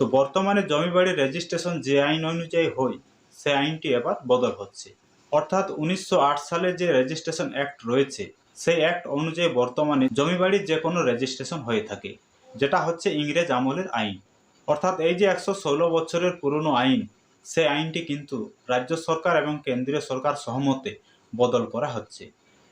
তো বর্তমানে জমি বাড়ির রেজিস্ট্রেশন যে আইন অনুযায়ী হয় সে আইনটি এবার বদল হচ্ছে। অর্থাৎ উনিশশো সালে যে রেজিস্ট্রেশন অ্যাক্ট রয়েছে, সেই অ্যাক্ট অনুযায়ী বর্তমানে জমি বাড়ির যে কোনো রেজিস্ট্রেশন হয়ে থাকে, যেটা হচ্ছে ইংরেজ আমলের আইন। অর্থাৎ এই যে একশো ষোলো বছরের পুরনো আইন, সে আইনটি কিন্তু রাজ্য সরকার এবং কেন্দ্রীয় সরকার সহমতে বদল করা হচ্ছে।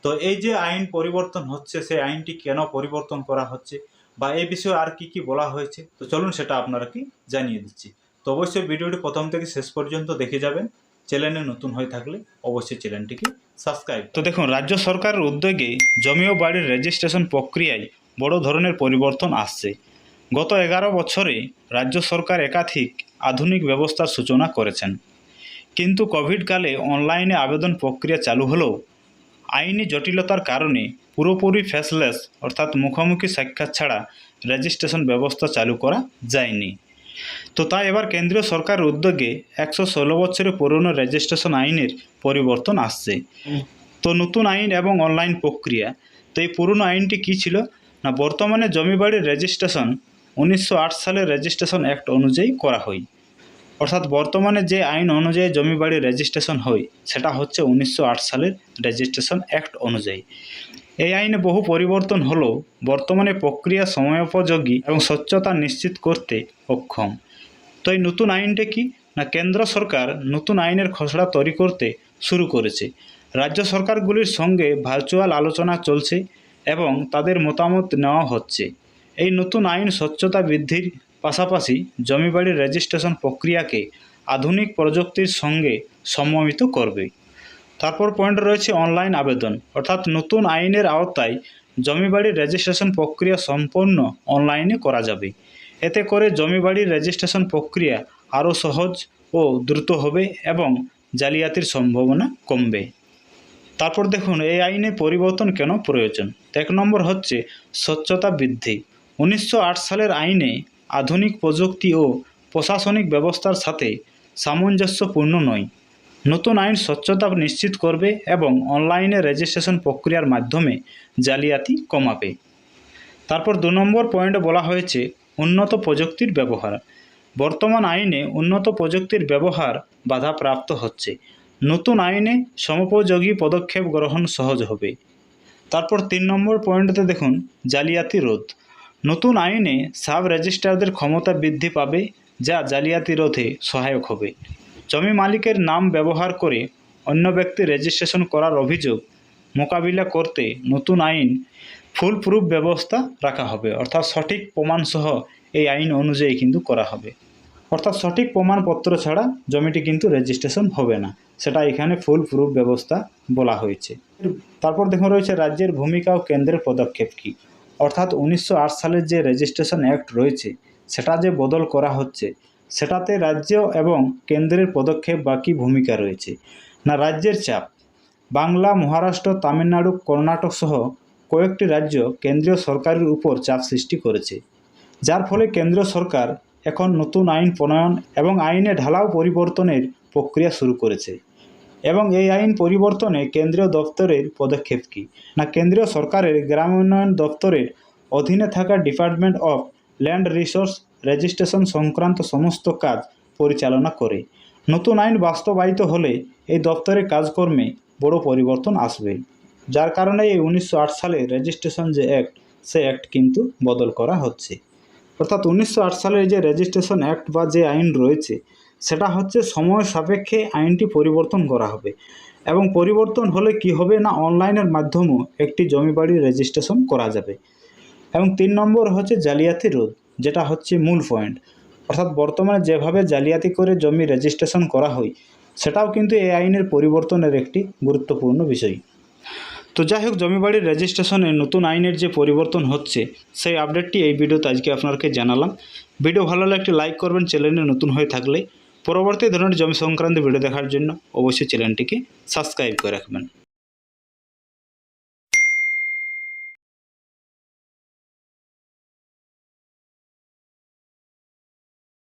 তো এই যে আইন পরিবর্তন হচ্ছে সেই আইনটি কেন পরিবর্তন করা হচ্ছে? বা এই বিষয়ে আর কি কি বলা হয়েছে? তো চলুন সেটা আপনারা কি জানিয়ে দিচ্ছি। তো অবশ্যই ভিডিওটি প্রথম থেকে শেষ পর্যন্ত দেখে যাবেন। চ্যানেলে নতুন হয়ে থাকলে অবশ্যই চ্যানেলটিকে সাবস্ক্রাইব তো দেখুন, রাজ্য সরকারের উদ্যোগে জমি ও বাড়ির রেজিস্ট্রেশন প্রক্রিয়ায় বড় ধরনের পরিবর্তন আসছে। গত এগারো বছরে রাজ্য সরকার একাধিক আধুনিক ব্যবস্থার সূচনা করেছেন। কিন্তু কোভিডকালে অনলাইনে আবেদন প্রক্রিয়া চালু হলেও আইনি জটিলতার কারণে পুরোপুরি ফেসলেস অর্থাৎ মুখোমুখি সাক্ষাৎ ছাড়া রেজিস্ট্রেশন ব্যবস্থা চালু করা যায়নি। তো তাই এবার কেন্দ্রীয় সরকারের উদ্যোগে একশো ষোলো বছরের পুরনো রেজিস্ট্রেশন আইনের পরিবর্তন আসছে। তো নতুন আইন এবং অনলাইন প্রক্রিয়া তো এই পুরনো আইনটি কী ছিল? না বর্তমানে জমি বাড়ির রেজিস্ট্রেশন উনিশশো আট সালের রেজিস্ট্রেশন অ্যাক্ট অনুযায়ী করা হয়। অর্থাৎ বর্তমানে যে আইন অনুযায়ী জমি বাড়ির রেজিস্ট্রেশন হয়, সেটা হচ্ছে উনিশশো আট সালের রেজিস্ট্রেশন অ্যাক্ট অনুযায়ী। এই আইনে বহু পরিবর্তন হলেও বর্তমানে প্রক্রিয়া সময়োপযোগী এবং স্বচ্ছতা নিশ্চিত করতে অক্ষম। তো এই নতুন আইনটা কি? না কেন্দ্র সরকার নতুন আইনের খসড়া তৈরি করতে শুরু করেছে? রাজ্য সরকারগুলির সঙ্গে ভার্চুয়াল আলোচনা চলছে এবং তাদের মতামত নেওয়া হচ্ছে। এই নতুন আইন স্বচ্ছতা বৃদ্ধির পাশাপাশি জমি বাড়ির রেজিস্ট্রেশন প্রক্রিয়াকে আধুনিক প্রযুক্তির সঙ্গে সমন্বিত করবে। তারপর পয়েন্ট রয়েছে অনলাইন আবেদন, অর্থাৎ নতুন আইনের আওতায় জমি বাড়ির রেজিস্ট্রেশন প্রক্রিয়া সম্পূর্ণ অনলাইনে করা যাবে। এতে করে জমি বাড়ির রেজিস্ট্রেশন প্রক্রিয়া আরও সহজ ও দ্রুত হবে এবং জালিয়াতির সম্ভাবনা কমবে। তারপর দেখুন, এই আইনে পরিবর্তন কেন প্রয়োজন? এক নম্বর হচ্ছে স্বচ্ছতা বৃদ্ধি। উনিশশো আট সালের আইনে আধুনিক প্রযুক্তি ও প্রশাসনিক ব্যবস্থার সাথে সামঞ্জস্যপূর্ণ নয়। নতুন আইন স্বচ্ছতা নিশ্চিত করবে এবং অনলাইনে রেজিস্ট্রেশন প্রক্রিয়ার মাধ্যমে জালিয়াতি কমাবে। তারপর দু নম্বর পয়েন্টে বলা হয়েছে, উন্নত প্রযুক্তির ব্যবহার। বর্তমান আইনে উন্নত প্রযুক্তির ব্যবহার বাধাপ্রাপ্ত হচ্ছে। নতুন আইনে সমপযোগী পদক্ষেপ গ্রহণ সহজ হবে। তারপর তিন নম্বর পয়েন্টতে দেখুন, জালিয়াতি রোধ। নতুন আইনে সাব রেজিস্ট্রারদের ক্ষমতা বৃদ্ধি পাবে, যা জালিয়াতি রোধে সহায়ক হবে। জমি মালিকের নাম ব্যবহার করে অন্য ব্যক্তি রেজিস্ট্রেশন করার অভিযোগ মোকাবিলা করতে নতুন আইন ফুল প্রুফ ব্যবস্থা রাখা হবে। অর্থাৎ সঠিক প্রমাণসহ এই আইন অনুযায়ী কিন্তু করা হবে। অর্থাৎ সঠিক প্রমাণপত্র ছাড়া জমিটি কিন্তু রেজিস্ট্রেশন হবে না। সেটা এখানে ফুল প্রুফ ব্যবস্থা বলা হয়েছে। তারপর দেখুন, রয়েছে রাজ্যের ভূমিকা ও কেন্দ্রের পদক্ষেপ কী? অর্থাৎ উনিশশো আট সালের যে রেজিস্ট্রেশন অ্যাক্ট রয়েছে, সেটা যে বদল করা হচ্ছে, সেটাতে রাজ্য এবং কেন্দ্রের পদক্ষেপ বা কী ভূমিকা রয়েছে। না, রাজ্যের চাপ। বাংলা, মহারাষ্ট্র, তামিলনাড়ু, কর্ণাটক সহ কয়েকটি রাজ্য কেন্দ্রীয় সরকারের উপর চাপ সৃষ্টি করেছে। যার ফলে কেন্দ্র সরকার এখন নতুন আইন প্রণয়ন এবং আইনে ঢালাও পরিবর্তনের প্রক্রিয়া শুরু করেছে। এবং এই আইন পরিবর্তনে কেন্দ্রীয় দপ্তরের পদক্ষেপ কী? না, কেন্দ্রীয় সরকারের গ্রাম উন্নয়ন দপ্তরের অধীনে থাকা department of land resource registration সংক্রান্ত সমস্ত কাজ পরিচালনা করে। নতুন আইন বাস্তবায়িত হলে এই দপ্তরের কাজকর্মে বড় পরিবর্তন আসবে, যার কারণে এই উনিশশো সালে রেজিস্ট্রেশন যে অ্যাক্ট, সে অ্যাক্ট কিন্তু বদল করা হচ্ছে। অর্থাৎ উনিশশো আট সালের যে রেজিস্ট্রেশন অ্যাক্ট বা যে আইন রয়েছে সেটা হচ্ছে সময় সাপেক্ষে আইনটি পরিবর্তন করা হবে। এবং পরিবর্তন হলে কি হবে না অনলাইনের মাধ্যমেও একটি জমি বাড়ির রেজিস্ট্রেশন করা যাবে। এবং তিন নম্বর হচ্ছে জালিয়াতি রোধ, যেটা হচ্ছে মূল পয়েন্ট। অর্থাৎ বর্তমানে যেভাবে জালিয়াতি করে জমি রেজিস্ট্রেশন করা হয়, সেটাও কিন্তু এই আইনের পরিবর্তনের একটি গুরুত্বপূর্ণ বিষয়। তো যাই হোক, জমি বাড়ির রেজিস্ট্রেশনে নতুন আইনের যে পরিবর্তন হচ্ছে, সেই আপডেটটি এই ভিডিওতে আজকে আপনাকে জানালাম। ভিডিও ভালো লাগলে একটি লাইক করবেন, চ্যানেলে নতুন হয়ে থাকলে পরবর্তী ধরনের জমি সংক্রান্ত ভিডিও দেখার জন্য অবশ্যই চ্যানেলটিকে সাবস্ক্রাইব করে রাখবেন।